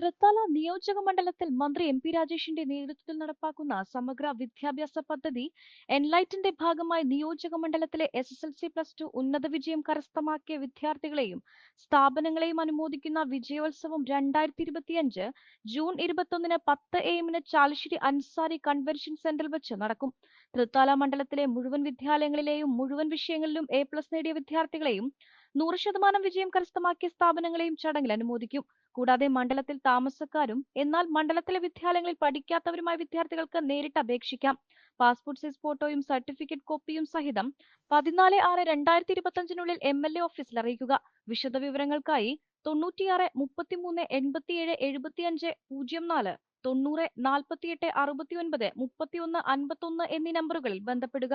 തൃത്താല നിയോജക മണ്ഡലത്തിൽ മന്ത്രി എം പി രാജേഷിന്റെ നേതൃത്വത്തിൽ നടപ്പാക്കുന്ന സമഗ്ര വിദ്യാഭ്യാസ പദ്ധതി എൻലൈറ്റിന്റെ ഭാഗമായി നിയോജക മണ്ഡലത്തിലെ S S L C plus two ഉന്നത വിജയം കരസ്ഥമാക്കിയ വിദ്യാർത്ഥികളെയും സ്ഥാപനങ്ങളെയും അനുമോദിക്കുന്ന വിജയോത്സവം രണ്ടായിരത്തി ഇരുപത്തിയഞ്ച് ജൂൺ ഇരുപത്തൊന്നിന് പത്ത് എ എമ്മിന് ചാലശ്ശേരി അൻസാരി കൺവെൻഷൻ സെന്ററിൽ വെച്ച് നടക്കും. തൃത്താല മണ്ഡലത്തിലെ മുഴുവൻ വിദ്യാലയങ്ങളിലെയും മുഴുവൻ വിഷയങ്ങളിലും എ പ്ലസ് നേടിയ വിദ്യാർത്ഥികളെയും നൂറ് ശതമാനം വിജയം കരസ്ഥമാക്കിയ സ്ഥാപനങ്ങളെയും ചടങ്ങിൽ അനുമോദിക്കും. കൂടാതെ മണ്ഡലത്തിൽ താമസക്കാരും എന്നാൽ മണ്ഡലത്തിലെ വിദ്യാലയങ്ങളിൽ പഠിക്കാത്തവരുമായ വിദ്യാർത്ഥികൾക്ക് നേരിട്ട് അപേക്ഷിക്കാം. പാസ്പോർട്ട് സൈസ് ഫോട്ടോയും സർട്ടിഫിക്കറ്റ് കോപ്പിയും സഹിതം പതിനാല് ആറ് രണ്ടായിരത്തി ഇരുപത്തിയഞ്ചിനുള്ളിൽ എം എൽ എ ഓഫീസിൽ അറിയിക്കുക. വിശദ വിവരങ്ങൾക്കായി തൊണ്ണൂറ്റിയാറ് മുപ്പത്തിമൂന്ന് എൺപത്തിയേഴ് എഴുപത്തിയഞ്ച് പൂജ്യം നാല് തൊണ്ണൂറ് നാൽപ്പത്തിയെട്ട് അറുപത്തിയൊൻപത് മുപ്പത്തിയൊന്ന് അൻപത്തൊന്ന് എന്നീ നമ്പറുകളിൽ ബന്ധപ്പെടുക.